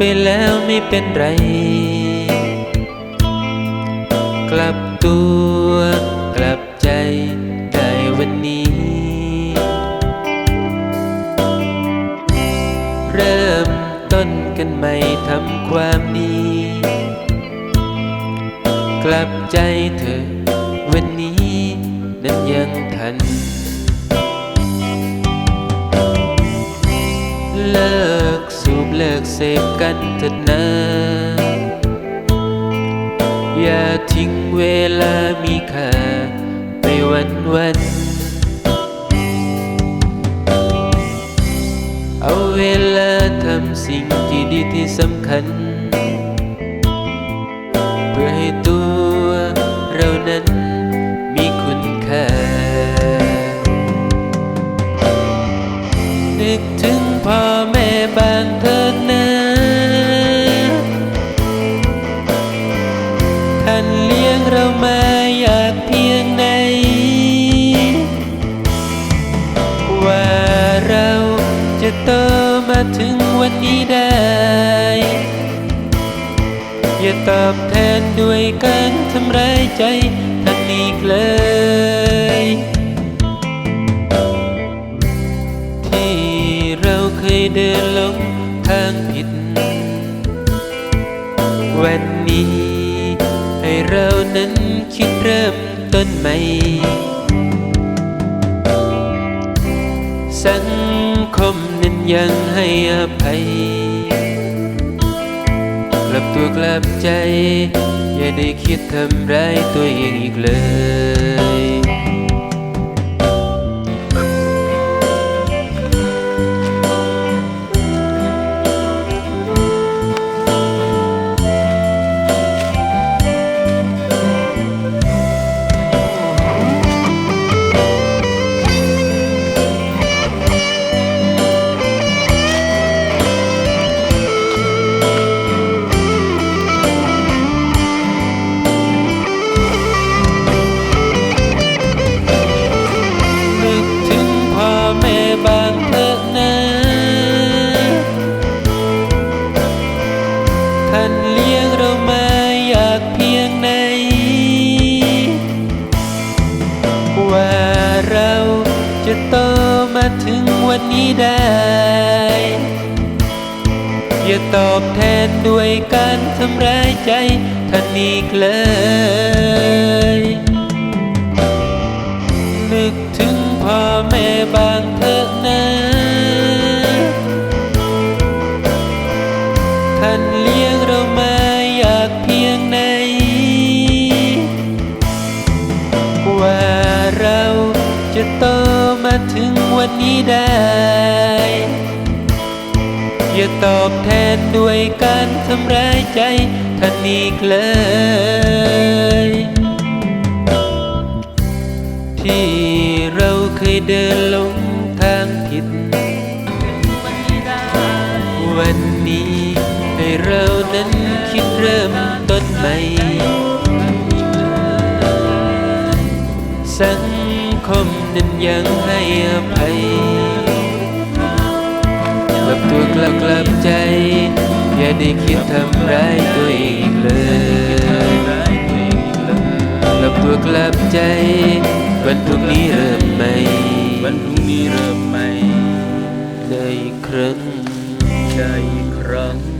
ไปแล้วไม่เป็นไร กลับตัวกลับใจได้วันนี้ เริ่มต้นกันใหม่ทำความดี กลับใจเธอวันนี้นั้นยังทัน เลิกสูบเลิกเสพกันเถิดนะอย่าทิ้งเวลามีค่าไปวันวัน เอาเวลาทำสิ่งที่ดีที่สำคัญ กถึงพ่อแม่บางเถิดนะท่านเลี้ยงเรามาอยากเพียงไหน ว่าเราจะโตมาถึงวันนี้ได้ อย่าตอบแทนด้วยการทำร้ายใจท่านอีกเลย วันนี้ ให้เรานั้นคิดเริ่มต้นใหม่ สังคมนั้นยังให้อภัย กลับตัวกลับใจ อย่าได้คิดทำร้ายตัวเองอีกเลย ถึงวันนี้ได้ อย่าตอบแทนด้วยการทำร้ายใจท่านอีกเลย นึกถึงพ่อแม่บ้า ถึงวันนี้ได้ อย่าตอบแทนด้วยการทำร้ายใจท่านอีกเลย ที่เราเคยเดินลงทางผิด วันนี้ให้เรานั้นคิดเริ่มต้นใหม่ สัง คมนั้นยังให้อภัยกลับตัวกลับกลับใจ อย่าได้คิดทำร้ายตัวเองเลยกลับตัวกลับใจ วันพรุ่งนี้เริ่มใหม่วันพรุ่งนี้เริ่มใหม่ได้ครั้งได้ครั้ง